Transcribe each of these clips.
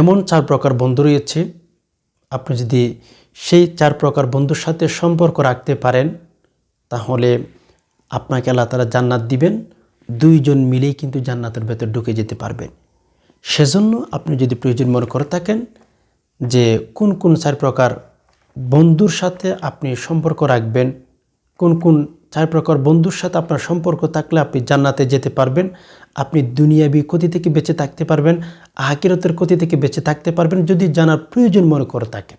এমন চার প্রকার বন্ধু রয়েছে। আপনি যদি সেই চার প্রকার বন্ধুর সাথে সম্পর্ক রাখতে পারেন, তাহলে আপনাকে আল্লাহ তালা জান্নাত দিবেন। দুইজন মিলেই কিন্তু জান্নাতের ভেতর ঢুকে যেতে পারবেন সেজন্য আপনি যদি প্রয়োজন মনে করে থাকেন যে কোন কোন চার প্রকার বন্ধুর সাথে আপনি সম্পর্ক রাখবেন, কোন কোন চার প্রকার বন্ধুর সাথে আপনার সম্পর্ক থাকলে আপনি জান্নাতে যেতে পারবেন আপনি দুনিয়াবি ক্ষতি থেকে বেঁচে থাকতে পারবেন আকিরতের ক্ষতি থেকে বেঁচে থাকতে পারবেন, যদি জানার প্রয়োজন মনে করে থাকেন।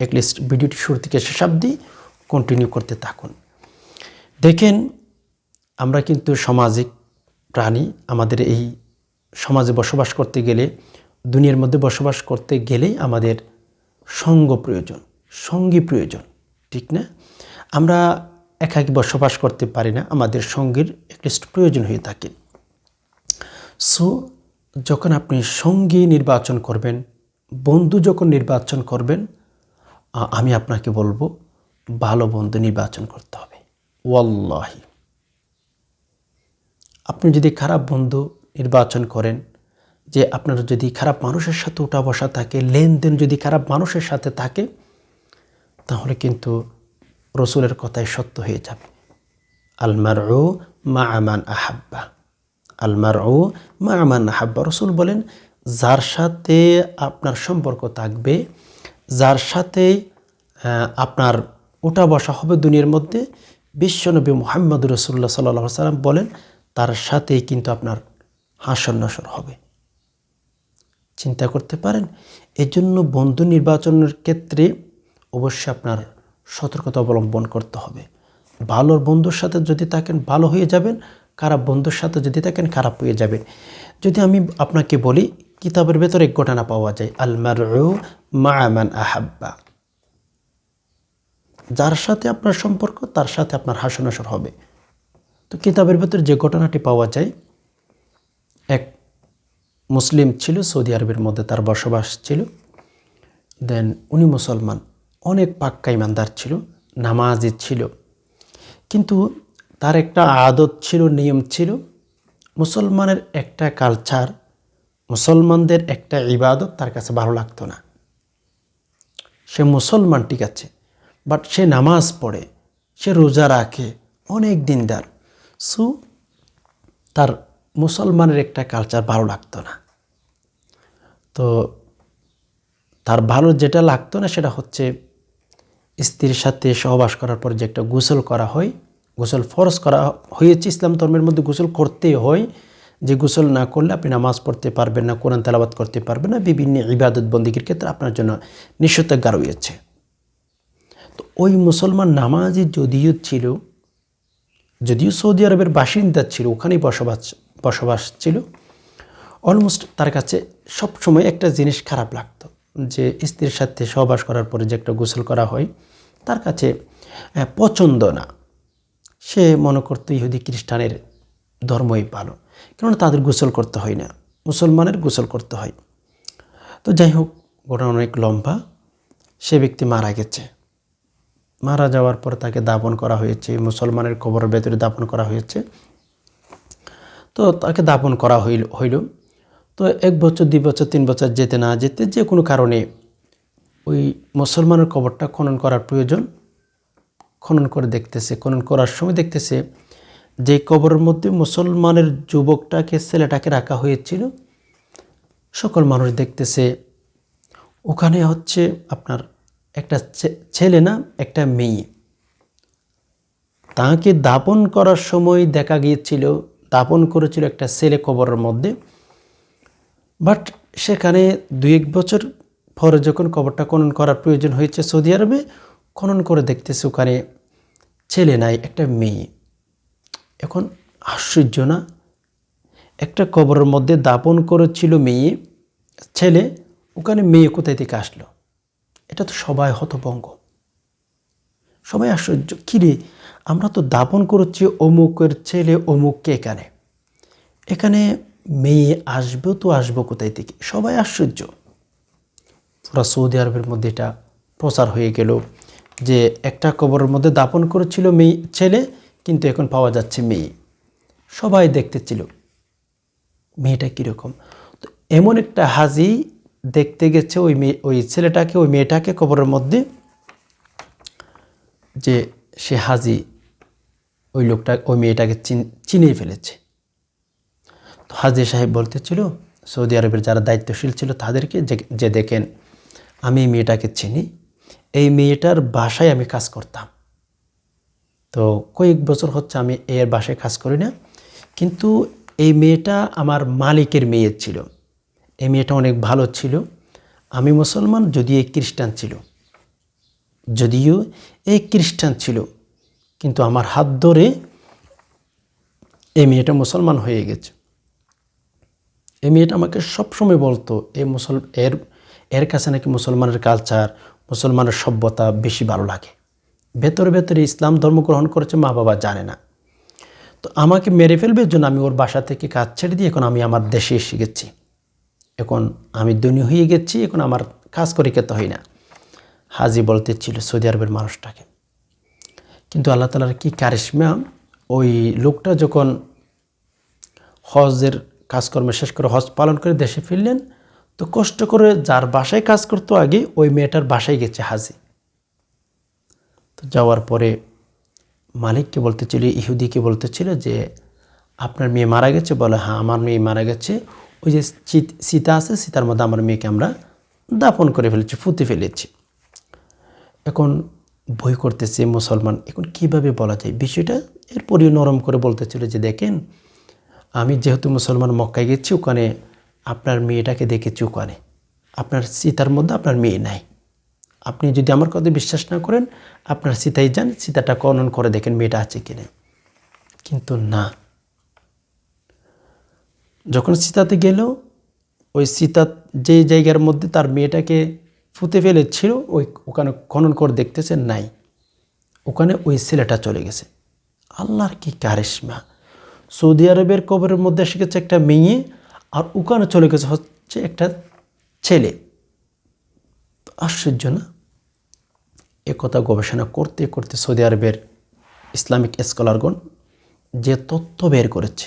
একলিস্ট ভিডিওটি শুরু থেকে শেষ অবধি কন্টিনিউ করতে থাকুন। দেখেন, আমরা কিন্তু সামাজিক প্রাণী, আমাদের এই সমাজে বসবাস করতে গেলে, দুনিয়ার মধ্যে বসবাস করতে গেলেই আমাদের সঙ্গ প্রয়োজন, সঙ্গী প্রয়োজন, ঠিক না? আমরা একাকি বসবাস করতে পারি না, আমাদের সঙ্গীর একলিস্ট প্রয়োজন হয়ে থাকে। সো যখন আপনি সঙ্গী নির্বাচন করবেন, বন্ধু যখন নির্বাচন করবেন আমি আপনাকে বলব, ভালো বন্ধু নির্বাচন করতে হবে। ওয়াল্লাহি। আপনি যদি খারাপ বন্ধু নির্বাচন করেন, যে আপনার যদি খারাপ মানুষের সাথে উঠা বসা থাকে, লেনদেন যদি খারাপ মানুষের সাথে থাকে, তাহলে কিন্তু রসুলের কথাই সত্য হয়ে যাবে। আলমার ও মা আমান আহাব্বা। আলমার ও মা আমান আহাব্বা রসুল বলেন, যার সাথে আপনার সম্পর্ক থাকবে, যার সাথে আপনার ওঠা বসা হবে দুনিয়ার মধ্যে বিশ্বনবী মোহাম্মদ রসুল্লাহ সাল্লাহ সাল্লাম বলেন, তার সাথেই কিন্তু আপনার হাসর নসর হবে। চিন্তা করতে পারেন, এজন্য বন্ধু নির্বাচনের ক্ষেত্রে অবশ্যই আপনার সতর্কতা অবলম্বন করতে হবে। ভালো বন্ধুর সাথে যদি থাকেন, ভালো হয়ে যাবেন খারাপ বন্ধুর সাথে যদি থাকেন, খারাপ হয়ে যাবেন যদি আমি আপনাকে বলি, কিতাবের ভেতরে এক ঘটনা পাওয়া যায় আলমার মায়ামান আহাব্বা। যার সাথে আপনার সম্পর্ক, তার সাথে আপনার হাসনাসর হবে। তো কিতাবের ভেতরে যে ঘটনাটি পাওয়া যায়, এক মুসলিম ছিল, সৌদি আরবের মধ্যে তার বসবাস ছিল। দেন উনি মুসলমান, অনেক পাক্কা ইমানদার ছিল, নামাজি ছিল। কিন্তু তার একটা আদত ছিল, নিয়ম ছিল, মুসলমানের একটা কালচার মুসলমানদের একটা ইবাদত তার কাছে ভালো লাগতো না। সে মুসলমান, ঠিক আছে বাট সে নামাজ পড়ে, সে রোজা রাখে, অনেক দিনদার। সো তার মুসলমানের একটা কালচার ভালো লাগতো না। তো তার ভালো যেটা লাগতো না সেটা হচ্ছে স্ত্রীর সাথে সহবাস করার পর যে একটা গোসল করা হয় গোসল ফরজ করা হয়েছে ইসলাম ধর্মের মধ্যে গোসল করতে হয়। যে গোসল না করলে আপনি নামাজ পড়তে পারবেন না, কোরআন তেলাবাদ করতে পারবেন না, বিভিন্ন ইবাদত বন্দীগীর ক্ষেত্রে আপনার জন্য নিষেধাজ্ঞা রয়েছে। তো ওই মুসলমান নামাজি যদিও ছিল, যদিও সৌদি আরবের বাসিন্দা ছিল, ওখানেই বসবাস বসবাস ছিল অলমোস্ট তার কাছে সব সময় একটা জিনিস খারাপ লাগতো, যে স্ত্রীর সাথে সহবাস করার পরে যে একটা গোসল করা হয়, তার কাছে পছন্দ না। সে মনে করতো ইহুদি খ্রিস্টানের ধর্মই ভালো, কেননা তাদের গোসল করতে হয় না, মুসলমানের গোসল করতে হয়। তো যাই হোক, ঘটনা অনেক লম্বা। সে ব্যক্তি মারা গেছে। মারা যাওয়ার পর তাকে দাপন করা হয়েছে, মুসলমানের কবরের ভেতরে দাপন করা হয়েছে। তো তাকে দাপন করা হইল হইল। তো এক বছর, দুই বছর, তিন বছর যেতে না যেতে যে কোনো কারণে ওই মুসলমানের কবরটা খনন করার প্রয়োজন খনন করে দেখতেছে, খনন করার সময় দেখতেছে যে কবরের মধ্যে মুসলমানের যুবকটাকে, ছেলেটাকে রাখা হয়েছিল। সকল মানুষ দেখতেছে, ওখানে হচ্ছে আপনার একটা ছেলে না, একটা মেয়ে। তাকে দাপন করার সময় দেখা গিয়েছিল, দাপন করেছিল একটা ছেলে কবরের মধ্যে। বাট সেখানে দুই এক বছর পরে যখন কবরটা খনন করার প্রয়োজন হয়েছে সৌদি আরবে খনন করে দেখতেছে ওখানে ছেলে নাই, একটা মেয়ে। এখন আশ্চর্য না? একটা কবরের মধ্যে দাপন করেছিল মেয়ে, ছেলে, ওখানে মেয়ে কোথায় থেকে আসলো? এটা তো সবাই হতভঙ্গ সবাই আশ্চর্য, কিরে, আমরা তো দাপন করছি অমুকের ছেলে, অমুককে এখানে। এখানে মেয়ে আসবে তো আসব কোথায় থেকে? সবাই আশ্চর্য। পুরা সৌদি আরবের মধ্যে এটা প্রচার হয়ে গেল। যে একটা কবরের মধ্যে দাপন করেছিল মেয়ে, ছেলে, কিন্তু এখন পাওয়া যাচ্ছে মেয়ে। সবাই দেখতেছিল, মেয়েটা কীরকম। তো এমন একটা হাজি দেখতে গেছে ওই মেয়ে, ওই ছেলেটাকে, ওই মেয়েটাকে কবরের মধ্যে, যে সে হাজি, ওই লোকটা, ওই মেয়েটাকে চিন- চিনিয়ে ফেলেছে। তো হাজি সাহেব বলতেছিল, সৌদি আরবের যারা দায়িত্বশীল ছিল তাদেরকে যে দেখেন, আমি মেয়েটাকে চিনি এই মেয়েটার বাসায় আমি কাজ করতাম। তো কয়েক বছর হচ্ছে আমি এর বাসায় কাজ করি না। কিন্তু এই মেয়েটা আমার মালিকের মেয়ে ছিল। এই মেয়েটা অনেক ভালো ছিল। আমি মুসলমান, যদিও এই খ্রিস্টান ছিল। যদিও এই খ্রিস্টান ছিল। কিন্তু আমার হাত ধরে এই মেয়েটা মুসলমান হয়ে গেছে। এই মেয়েটা আমাকে সবসময় বলতো এই মুসল, এর এর কাছে নাকি মুসলমানের কালচার মুসলমানের সভ্যতা বেশি ভালো লাগে। ভেতরে ভেতরে ইসলাম ধর্ম গ্রহণ করেছে, মা বাবা জানে না। তো আমাকে মেরে ফেলবে জন্য আমি ওর বাসা থেকে কাজ ছেড়ে দিয়ে এখন আমি আমার দেশে এসে গেছি। এখন আমি ধনী হয়ে গেছি, এখন আমার কাজ করে খেতে হয় না। হাজি বলতে ছিল সৌদি আরবের মানুষটাকে। কিন্তু আল্লাহ তালার কি কারিশমা? ওই লোকটা যখন হজের কাজকর্ম শেষ করে হজ পালন করে দেশে ফিরলেন তো কষ্ট করে যার বাসায় কাজ করতো আগে, ওই মেয়েটার বাসায় গেছে হাজি। তো যাওয়ার পরে মালিককে বলতেছিল, ইহুদিকে বলতেছিল যে, আপনার মেয়ে মারা গেছে? বলে হ্যাঁ আমার মেয়ে মারা গেছে। ওই যে সীতা আছে, সীতার মধ্যে আমার মেয়েকে আমরা দাপন করে ফেলেছি, ফুতে ফেলেছি। এখন ভয় করতেছে মুসলমান। এখন কীভাবে বলা যায়? বিষয়টা এরপরই নরম করে বলতেছিল যে, দেখেন, আমি যেহেতু মুসলমান মক্কায় গেছি, ওখানে আপনার মেয়েটাকে দেখেছি করে। আপনার সীতার মধ্যে আপনার মেয়ে নাই। আপনি যদি আমার কথা বিশ্বাস না করেন, আপনার সীতাই যান, সীতাটা খনন করে দেখেন মেয়েটা আছে কি নেই কিন্তু না। যখন সীতাতে গেল, ওই সীতা যে জায়গার মধ্যে তার মেয়েটাকে ফুতে ফেলেছিল, ওই ওখানে খনন করে দেখতেছে নাই। ওখানে ওই ছেলেটা চলে গেছে। আল্লাহর কি কারিশমা। সৌদি আরবের কবরের মধ্যে এসে গেছে একটা মেয়ে আর ওখানে চলে গেছে হচ্ছে একটা ছেলে। আশ্চর্য না? এ কথা গবেষণা করতে করতে সৌদি আরবের ইসলামিক স্কলারগণ যে তথ্য বের করেছে,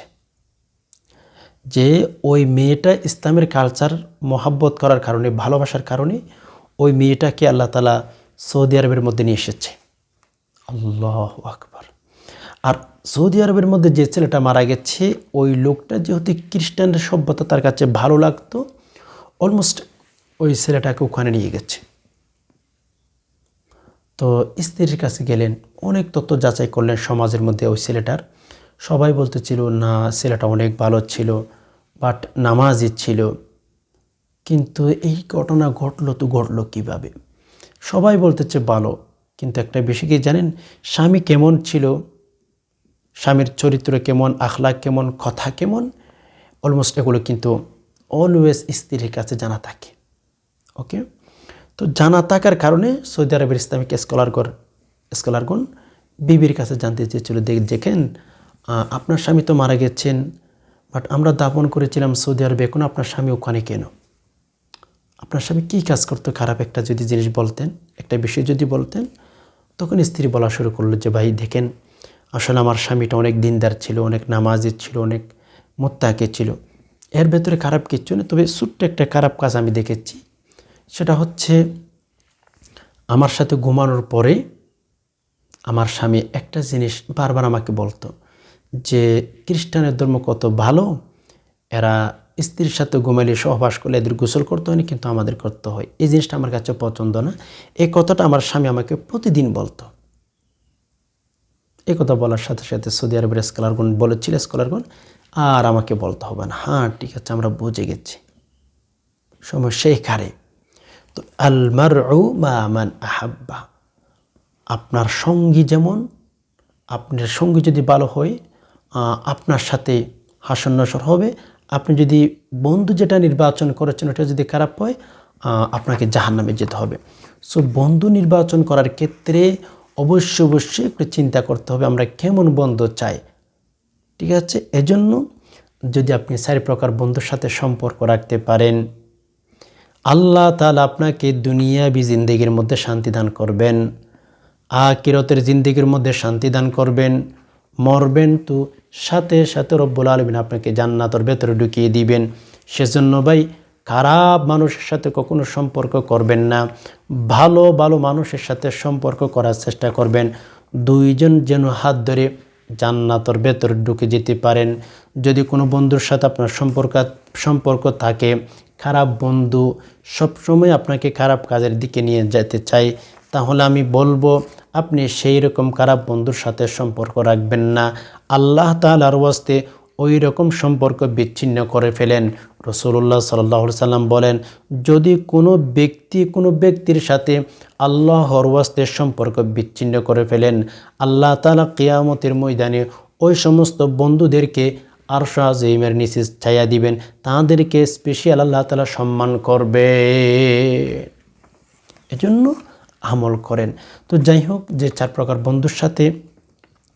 যে ওই মেয়েটা ইসলামের কালচার, মহাব্বত করার কারণে, ভালোবাসার কারণে ওই মেয়েটাকে আল্লাহ তালা সৌদি আরবের মধ্যে নিয়ে এসেছে। আল্লাহ আকবর। আর সৌদি আরবের মধ্যে যে ছেলেটা মারা গেছে, ওই লোকটা যেহেতু খ্রিস্টানদের সভ্যতা তার কাছে ভালো লাগতো অলমোস্ট ওই ছেলেটাকে ওখানে নিয়ে গেছে। তো স্ত্রীর কাছে গেলেন, অনেক তথ্য যাচাই করলেন সমাজের মধ্যে ওই ছেলেটার। সবাই বলতেছিল, না, ছেলেটা অনেক ভালো ছিল বাট নামাজি ছিল। কিন্তু এই ঘটনা ঘটলো তো ঘটলো কীভাবে? সবাই বলতেছে, ভালো। কিন্তু একটা বেশি কি জানেন, স্বামী কেমন ছিল? স্বামীর চরিত্র কেমন আখলাক কেমন, কথা কেমন অলমোস্ট এগুলো কিন্তু অলওয়েজ স্ত্রীর কাছে জানা থাকে ওকে তো জানা থাকার কারণে সৌদি আরবের ইসলামিক স্কলারগণ স্কলারগণ বিবির কাছে জানতে চেয়েছিল, দেখ, দেখেন আপনার স্বামী তো মারা গেছেন বাট আমরা দাপন করেছিলাম সৌদি আরবে, এখন আপনার স্বামী ওখানে কেন? আপনার স্বামী কী কাজ করতো? খারাপ একটা যদি জিনিস বলতেন, একটা বিষয় যদি বলতেন, তখন স্ত্রী বলা শুরু করল যে, ভাই, দেখেন আসলে আমার স্বামীটা অনেক দিনদার ছিল, অনেক নামাজি ছিল, অনেক মোত্তাকে ছিল। এর ভেতরে খারাপ কিচ্ছু নেই, তবে ছোট্ট একটা খারাপ কাজ আমি দেখেছি। সেটা হচ্ছে আমার সাথে ঘুমানোর পরে আমার স্বামী একটা জিনিস বারবার আমাকে বলতো, যে খ্রিস্টানের ধর্ম কত ভালো, এরা স্ত্রীর সাথে ঘুমাইলে সহবাস করলে এদের গোসল করতে হয় না কিন্তু আমাদের করতে হয়। এই জিনিসটা আমার কাছে পছন্দ না। এই কথাটা আমার স্বামী আমাকে প্রতিদিন বলতো। এই কথা বলার সাথে সাথে সৌদি আরবের স্কলারগণ বলেছিল, স্কলারগণ, আর আমাকে বলতে হবে না। হ্যাঁ ঠিক আছে, আমরা বুঝে গেছি। সমস্যা এখানে তো আলমার মা আহাব্বা। আপনার সঙ্গী যেমন, আপনার সঙ্গী যদি ভালো হয় আপনার সাথে হাসন্নসর হবে। আপনি যদি বন্ধু যেটা নির্বাচন করেছেন, ওটা যদি খারাপ হয় আপনাকে জাহান্নামে যেতে হবে। সো বন্ধু নির্বাচন করার ক্ষেত্রে অবশ্যই অবশ্যই একটু চিন্তা করতে হবে, আমরা কেমন বন্ধু চাই, ঠিক আছে? এজন্য যদি আপনি চারি প্রকার বন্ধুর সাথে সম্পর্ক রাখতে পারেন, আল্লাহ তাআলা আপনাকে দুনিয়াবি জিন্দেগির মধ্যে শান্তি দান করবেন আকিরতের জিন্দেগির মধ্যে শান্তি দান করবেন, মরবেন তো সাথে সাথে রব্বুল আলমিন আপনাকে জান্নাতর ভেতরে ঢুকিয়ে দিবেন। সেজন্য ভাই খারাপ মানুষের সাথে কখনো সম্পর্ক করবেন না। ভালো ভালো মানুষের সাথে সম্পর্ক করার চেষ্টা করবেন। দুইজন যেন হাত ধরে জান্নাতর ভেতরে ঢুকে যেতে পারেন। যদি কোনো বন্ধুর সাথে আপনার সম্পর্ক সম্পর্ক থাকে, খারাপ বন্ধু সবসময় আপনাকে খারাপ কাজের দিকে নিয়ে যেতে চাই তাহলে আমি বলব, আপনি সেই রকম খারাপ বন্ধুর সাথে সম্পর্ক রাখবেন না। আল্লাহ তালার ওয়াস্তে ওই রকম সম্পর্ক বিচ্ছিন্ন করে ফেলেন। রসুল্লাহ সাল্লাহ সাল্লাম বলেন, যদি কোনো ব্যক্তি কোনো ব্যক্তির সাথে আল্লাহর ওয়াস্তে সম্পর্ক বিচ্ছিন্ন করে ফেলেন, আল্লাহ তালা কেয়ামতের ময়দানে ওই সমস্ত বন্ধুদেরকে আর শাহিমের নিচে ছায়া দিবেন। তাদেরকে স্পেশাল আল্লাহ তালা সম্মান করবে। এজন্য আমল করেন। তো যাই হোক, যে চার প্রকার বন্ধুর সাথে,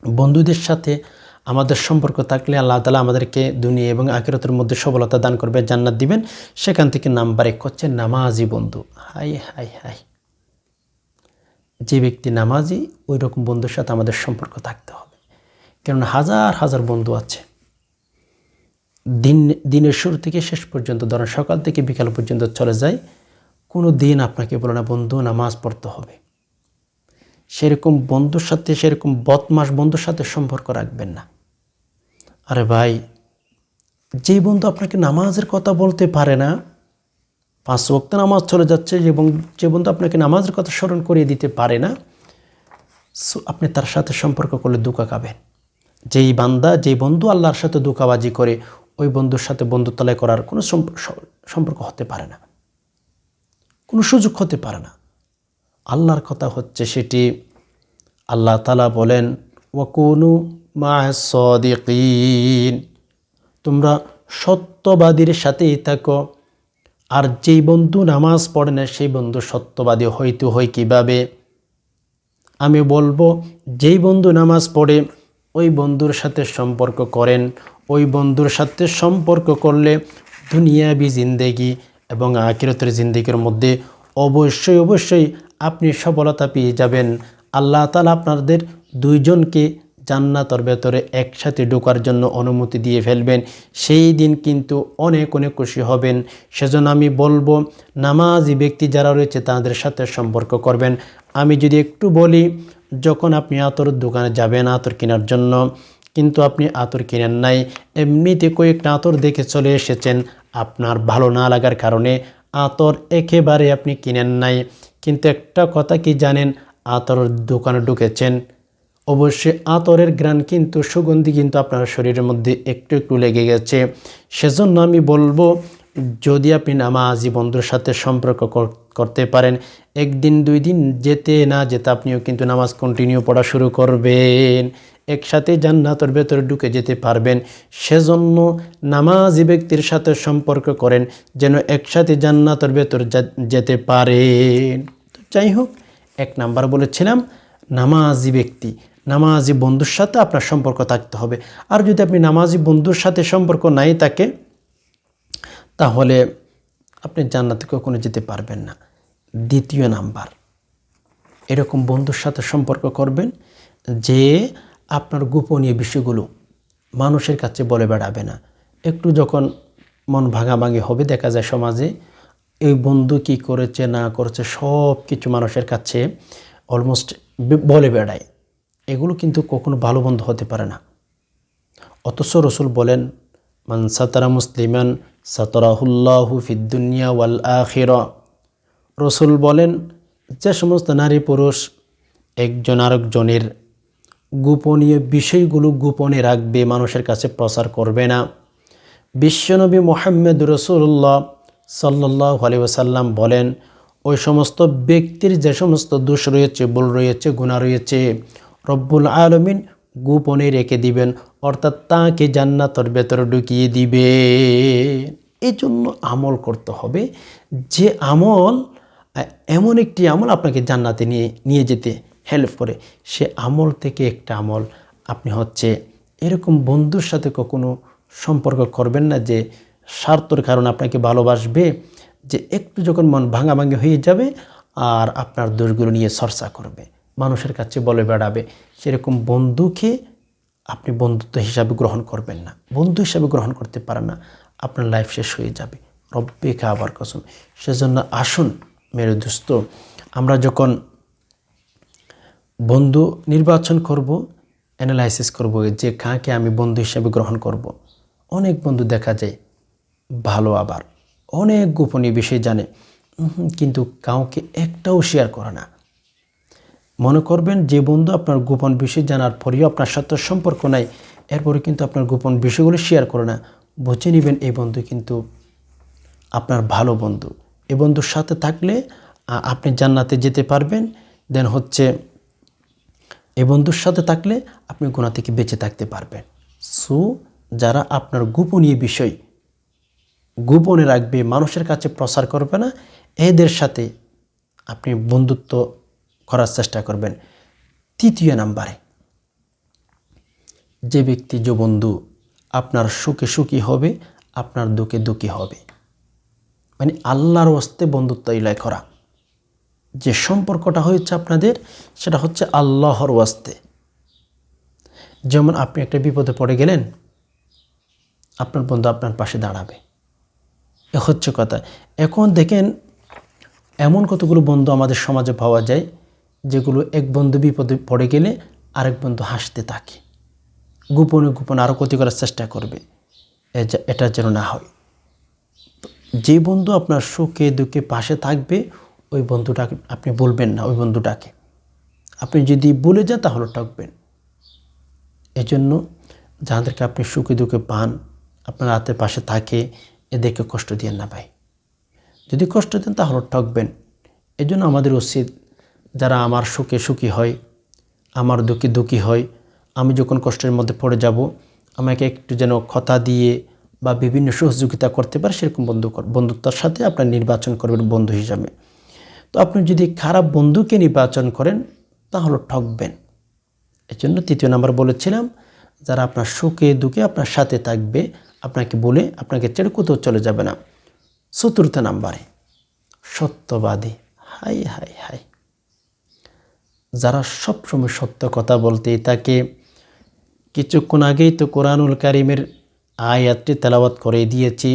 বন্ধুদের সাথে আমাদের সম্পর্ক থাকলে আল্লাহ তালা আমাদেরকে দুনিয়া এবং আকিরতের মধ্যে সফলতা দান করবে, জান্নাত দিবেন। সেখান থেকে নাম্বার এক হচ্ছে নামাজি বন্ধু। হাই হাই হাই। যে ব্যক্তি নামাজি ওই রকম বন্ধুর সাথে আমাদের সম্পর্ক থাকতে হবে। কেননা হাজার হাজার বন্ধু আছে। দিন, দিনের শুরু থেকে শেষ পর্যন্ত, ধরেন সকাল থেকে বিকাল পর্যন্ত চলে যায়। কোনো দিন আপনাকে বলে না, বন্ধু, নামাজ পড়তে হবে। সেরকম বন্ধুর সাথে, সেরকম বদমাস বন্ধুর সাথে সম্পর্ক রাখবেন না। আরে ভাই, যেই বন্ধু আপনাকে নামাজের কথা বলতে পারে না, পাঁচ ওক্ত নামাজ চলে যাচ্ছে এবং যে বন্ধু আপনাকে নামাজের কথা স্মরণ করিয়ে দিতে পারে না, সো আপনি তার সাথে সম্পর্ক করলে দুকা খাবেন। যেই বান্দা, যেই বন্ধু আল্লাহর সাথে দুকাবাজি করে, ওই বন্ধুর সাথে বন্ধুতলায় করার কোনো সম্পর্ক হতে পারে না। কোনো সুযোগ হতে পারে না। আল্লাহর কথা হচ্ছে সেটি, আল্লাহ তালা বলেন ওয়াকুনু মা তোমরা সত্যবাদীর সাথেই থাকো। আর যেই বন্ধু নামাজ পড়ে না, সেই বন্ধু সত্যবাদী হইতে হয় কীভাবে? আমি বলব, যেই বন্ধু নামাজ পড়ে, ওই বন্ধুর সাথে সম্পর্ক করেন। ওই বন্ধুর সাথে সম্পর্ক করলে দুনিয়াবি জিন্দেগি এবং আকিরতের জিন্দেগির মধ্যে অবশ্যই অবশ্যই আপনি সফলতা পেয়ে যাবেন। আল্লাহ তালা আপনাদের দুইজনকে জান্নাতর ভেতরে একসাথে ঢোকার জন্য অনুমতি দিয়ে ফেলবেন। সেই দিন কিন্তু অনেক অনেক খুশি হবেন। সেজন্য আমি বলব, নামাজি ব্যক্তি যারা রয়েছে তাদের সাথে সম্পর্ক করবেন। আমি যদি একটু বলি, যখন আপনি আতর দোকানে যাবেন আতর কেনার জন্য, কিন্তু আপনি আতর কেনেন নাই, এমনিতে কয়েকটা আতর দেখে চলে এসেছেন, আপনার ভালো না লাগার কারণে আতর একেবারে আপনি কিনেন নাই। কিন্তু একটা কথা কি জানেন, আতর দোকানে ঢুকেছেন অবশ্যই আতরের গ্রান কিন্তু, সুগন্ধি কিন্তু আপনার শরীরের মধ্যে একটু একটু লেগে গেছে। সেজন্য আমি বলব, যদি আপনি নামাজি বন্ধুর সাথে সম্পর্ক করতে পারেন, একদিন, দুই দিন যেতে না যেতে আপনিও কিন্তু নামাজ কন্টিনিউ পড়া শুরু করবেন। একসাথে জান্নাতের ভেতরে ঢুকে যেতে পারবেন। সেজন্য নামাজি ব্যক্তির সাথে সম্পর্ক করেন, যেন একসাথে জান্নাতের ভেতর যেতে পারেন। যাই হোক, এক নাম্বার বলেছিলাম, নামাজি ব্যক্তি নামাজি বন্ধুর সাথে আপনার সম্পর্ক থাকতে হবে। আর যদি আপনি নামাজি বন্ধুর সাথে সম্পর্ক নাই থাকে, তাহলে আপনি জান্নাতে কখনো যেতে পারবেন না। দ্বিতীয় নাম্বার, এরকম বন্ধুর সাথে সম্পর্ক করবেন যে আপনার গোপনীয় বিষয়গুলো মানুষের কাছে বলে বেড়াবে না। একটু যখন মন ভাঙাভাঙি হবে, দেখা যায় সমাজে এই বন্ধু কি করেছে, না করেছে সব কিছু মানুষের কাছে অলমোস্ট বলে বেড়ায়। এগুলো কিন্তু কখনো ভালো বন্ধু হতে পারে না। অথচ রসুল বলেন, মান সাতারা মুসলিমান সাতরাহুল্লাহু ফিদ্দুনিয়া ওয়াল আখির। রসুল বলেন, যে সমস্ত নারী পুরুষ একজন আরেকজনের গোপনীয় বিষয়গুলো গোপনে রাখবে, মানুষের কাছে প্রচার করবে না। বিশ্বনবী মোহাম্মদ রসুল্লাহ সাল্লাহ আলী ওসাল্লাম বলেন, ওই সমস্ত ব্যক্তির যে সমস্ত দোষ রয়েছে, ভুল রয়েছে গুণা রয়েছে রব্বুল আলমিন গোপনে রেখে দিবেন, অর্থাৎ তাকে জান্নাতর ভেতরে ঢুকিয়ে দিবে। এই জন্য আমল করতে হবে। যে আমল, এমন একটি আমল আপনাকে জান্নাতে নিয়ে নিয়ে যেতে হেল্প করে। সে আমল থেকে একটা আমল আপনি হচ্ছে, এরকম বন্ধুর সাথে কখনো সম্পর্ক করবেন না যে স্বার্থর কারণে আপনাকে ভালোবাসবে, যে একটু যখন মন ভাঙাভাঙি হয়ে যাবে আর আপনার দোষগুলো নিয়ে চর্চা করবে। মানুষের কাছে বলে বেড়াবে। সেরকম বন্ধুকে আপনি বন্ধুত্ব হিসাবে গ্রহণ করবেন না। বন্ধু হিসাবে গ্রহণ করতে পারেন না। আপনার লাইফ শেষ হয়ে যাবে। রব্বে খাবার কসম। সেজন্য আসুন মেরে দোস্ত, আমরা যখন বন্ধু নির্বাচন করব অ্যানালাইসিস করব যে কাকে আমি বন্ধু হিসেবে গ্রহণ করব। অনেক বন্ধু দেখা যায় ভালো আবার। অনেক গোপনীয় বিষয় জানে। কিন্তু কাউকে একটাও শেয়ার করে না। মনে করবেন যে বন্ধু আপনার গোপন বিষয় জানার পরেও আপনার সাথে সম্পর্ক নাই। এরপরে কিন্তু আপনার গোপন বিষয়গুলো শেয়ার করে না। বুঝে নেবেন এই বন্ধু কিন্তু আপনার ভালো বন্ধু। এ বন্ধুর সাথে থাকলে আপনি জান্নাতে যেতে পারবেন। দেন হচ্ছে এ বন্ধুর সাথে থাকলে আপনি গোনা থেকে বেঁচে থাকতে পারবেন। সো, যারা আপনার গোপনীয় বিষয় গোপনে রাখবে, মানুষের কাছে প্রচার করবে না, এদের সাথে আপনি বন্ধুত্ব করার চেষ্টা করবেন। তৃতীয় নাম্বারে, যে ব্যক্তি, যে বন্ধু আপনার সুখে সুখী হবে, আপনার দুঃখে দুঃখী হবে। মানে আল্লাহর ওস্তে বন্ধুত্ব ইলাই করা। যে সম্পর্কটা হয়েছে আপনাদের, সেটা হচ্ছে আল্লাহর ওয়াস্তে যেমন আপনি একটা বিপদে পড়ে গেলেন, আপনার বন্ধু আপনার পাশে দাঁড়াবে। এ হচ্ছে কথা। এখন দেখেন, এমন কতগুলো বন্ধু আমাদের সমাজে পাওয়া যায় যেগুলো এক বন্ধু বিপদে পড়ে গেলে আরেক বন্ধু হাসতে থাকে। গোপনে গোপনে আরও ক্ষতি করার চেষ্টা করবে। এটা যেন না হয়। যে বন্ধু আপনার সুখে দুঃখে পাশে থাকবে, ওই বন্ধুটাকে আপনি বলবেন না, ওই বন্ধুটাকে। আপনি যদি বলে যান তাহলে ঠকবেন। এজন্য যাদেরকে আপনি সুখে দুঃখে পান, আপনার হাতের পাশে থাকে, এদেরকে কষ্ট দিয়েন না ভাই। যদি কষ্ট দেন তাহলে ঠকবেন। এজন্য আমাদের উচিত যারা আমার সুখে সুখী হয়, আমার দুঃখে দুঃখী হয়, আমি যখন কষ্টের মধ্যে পড়ে যাব, আমাকে একটু যেন কথা দিয়ে বা বিভিন্ন সহযোগিতা করতে পারে সেরকম বন্ধু বন্ধুত্বর সাথে আপনার নির্বাচন করবেন বন্ধু হিসাবে। তো আপনি যদি খারাপ বন্ধুকে নির্বাচন করেন, তাহলে ঠকবেন। এই জন্য তৃতীয় নাম্বার বলেছিলাম, যারা আপনার সুখে দুঃখে আপনার সাথে থাকবে, আপনাকে বলে আপনাকে ছেড়ে কোথাও চলে যাবে না। চতুর্থ নাম্বারে, সত্যবাদী। হাই হাই হাই যারা সবসময় সত্য কথা বলতে তাকে কিছুক্ষণ আগেই তো কোরআনুল কারিমের আয়াতটি তেলাওয়াত করে দিয়েছি,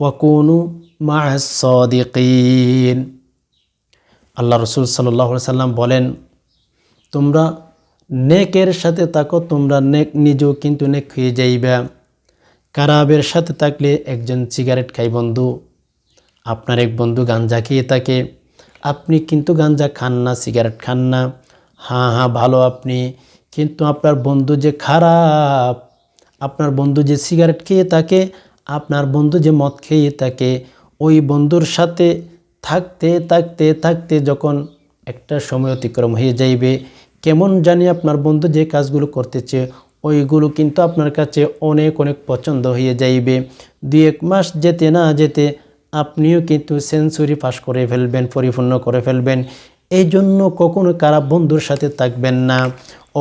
ওয়াকুনু মা আল্লাহ রসুল সাল্লাম বলেন, তোমরা নেকের সাথে থাকো, তোমরা নেক নিজেও কিন্তু নেক হয়ে যাইবা। কারাবের সাথে থাকলে একজন সিগারেট খাই বন্ধু। আপনার এক বন্ধু গাঞ্জা খেয়ে থাকে। আপনি কিন্তু গাঞ্জা খান না, সিগারেট খান না। হ্যাঁ হ্যাঁ ভালো আপনি। কিন্তু আপনার বন্ধু যে খারাপ, আপনার বন্ধু যে সিগারেট খেয়ে থাকে, আপনার বন্ধু যে মদ খেয়ে থাকে, ওই বন্ধুর সাথে থাকতে থাকতে থাকতে যখন একটা সময় অতিক্রম হয়ে যাইবে, কেমন জানি আপনার বন্ধু যে কাজগুলো করতেছে, ওইগুলো কিন্তু আপনার কাছে অনেক অনেক পছন্দ হয়ে যাইবে। দুই এক মাস যেতে না যেতে আপনিও কিন্তু সেঞ্চুরি পাস করে ফেলবেন, পরিপূর্ণ করে ফেলবেন। এই জন্য কখনো কারা বন্ধুর সাথে থাকবেন না।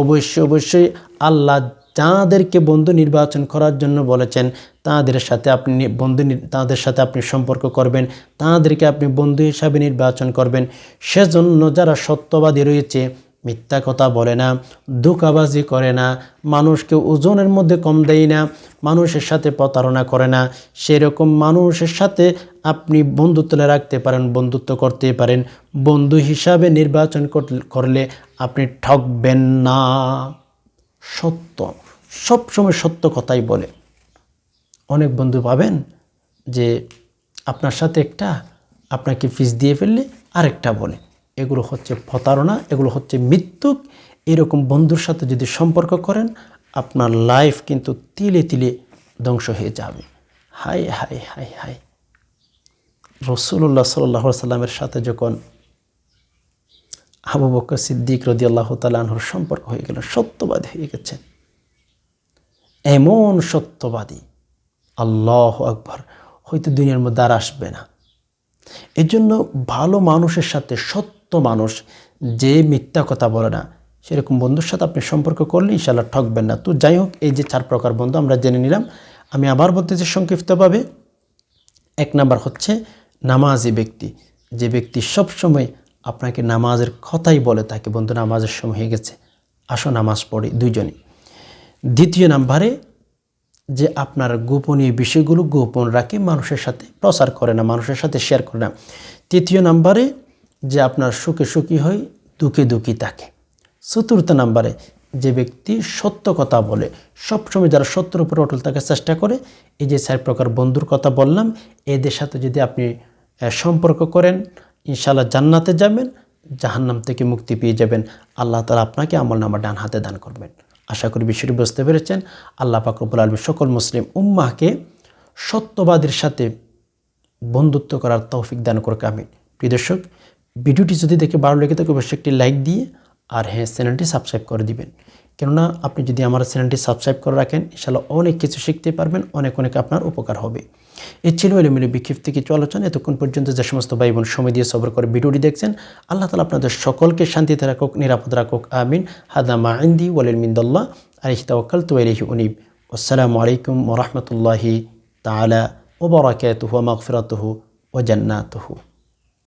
অবশ্যই অবশ্যই আল্লাহ যাঁদেরকে বন্ধু নির্বাচন করার জন্য বলেছেন, তাদের সাথে আপনি বন্ধু তাদের সাথে আপনি সম্পর্ক করবেন, তাদেরকে আপনি বন্ধু হিসাবে নির্বাচন করবেন। সেজন্য যারা সত্যবাদী রয়েছে মিথ্যা কথা বলে না, ধোকাবাজি করে না, মানুষকে ওজনের মধ্যে কম দেয় না, মানুষের সাথে প্রতারণা করে না। সেরকম মানুষের সাথে আপনি বন্ধুত্ব রাখতে পারেন, বন্ধুত্ব করতে পারেন। বন্ধু হিসাবে নির্বাচন করলে- আপনি ঠকবেন না। সত্য, সবসময় সত্য কথাই বলে। অনেক বন্ধু পাবেন যে আপনার সাথে একটা আপনাকে ফিস দিয়ে ফেললে আরেকটা বলে। এগুলো হচ্ছে প্রতারণা, এগুলো হচ্ছে মৃত্যুক। এরকম বন্ধুর সাথে যদি সম্পর্ক করেন, আপনার লাইফ কিন্তু তিলে তিলে ধ্বংস হয়ে যাবে। হাই হাই হাই হাই রসুল্লাহ সাল্লাহ সাল্লামের সাথে যখন আবু বকর সিদ্দিক রদি আল্লাহ তালাহর সম্পর্ক হয়ে গেল, সত্যবাদী হয়ে গেছেন এমন সত্যবাদী। আল্লাহ আকবর। হয়তো দুনিয়ার মধ্যে আর আসবে না। এই জন্য ভালো মানুষের সাথে সত্য মানুষ যে মিথ্যা কথা বলে না, সেরকম বন্ধুর সাথে আপনি সম্পর্ক করলে ইনশাল্লাহ ঠকবেন না। তো যাই হোক, এই যে চার প্রকার বন্ধু আমরা জেনে নিলাম। আমি আবার বলতেছি সংক্ষিপ্তভাবে, এক নাম্বার হচ্ছে নামাজি ব্যক্তি। যে ব্যক্তি সবসময় আপনাকে নামাজের কথাই বলে, তাকে বন্ধু নামাজের সময় হয়ে গেছে, আসো নামাজ পড়ি দুইজনই। দ্বিতীয় নাম্বারে, যে আপনার গোপনীয় বিষয়গুলো গোপন রাখে, মানুষের সাথে প্রচার করে না, মানুষের সাথে শেয়ার করে না। তৃতীয় নাম্বারে যে আপনার সুখে সুখী হয় দুঃখে দুঃখী থাকে। চতুর্থ নাম্বারে যে ব্যক্তি সত্য কথা বলে, সবসময় যারা সত্যের উপরে অটল থাকার চেষ্টা করে, এই যে চার প্রকার বন্ধুর কথা বললাম, এদের সাথে যদি আপনি সম্পর্ক করেন ইনশাল্লাহ জান্নাতে যাবেন, জাহান্নাম থেকে মুক্তি পেয়ে যাবেন। আল্লাহ তালা আপনাকে আমল নামা ডান হাতে দান করবেন। আশা করি বিষয়টি বুঝতে পেরেছেন। আল্লাহ পাকরবুল আলমী সকল মুসলিম উম্মাহকে সত্যবাদীর সাথে বন্ধুত্ব করার তৌফিক দান করুক, আমিন। প্রিয় দর্শক ভিডিওটি যদি দেখে ভালো লেগে থাকে, অবশ্যই একটি লাইক দিয়ে আর হ্যাঁ চ্যানেলটি সাবস্ক্রাইব করে দিবেন। কেননা আপনি যদি আমার চ্যানেলটি সাবস্ক্রাইব করে রাখেন ইনশাল্লাহ অনেক কিছু শিখতে পারবেন, অনেক অনেক আপনার উপকার হবে। এ ছিল এলিমিলি বিক্ষিপ্ত কিছু আলোচনা। এতক্ষণ পর্যন্ত যে সমস্ত ভাই বোন সময় দিয়ে সবর করে ভিডিওটি দেখছেন, আল্লাহ তালা আপনাদের সকলকে শান্তিতে রাখুক, নিরাপদ রাখুক, আমিন। হাদামা আইন্দি ওয়ালিল মিন্দল্লাহ আলিহি তাওয়াক্কাল তু আলিহি উনিব। আসসালামু আলাইকুম ওরহমতুল্লাহি তালা ওবরাকাতুহু মাগফিরাতুহু ওয়া জান্নাতুহু।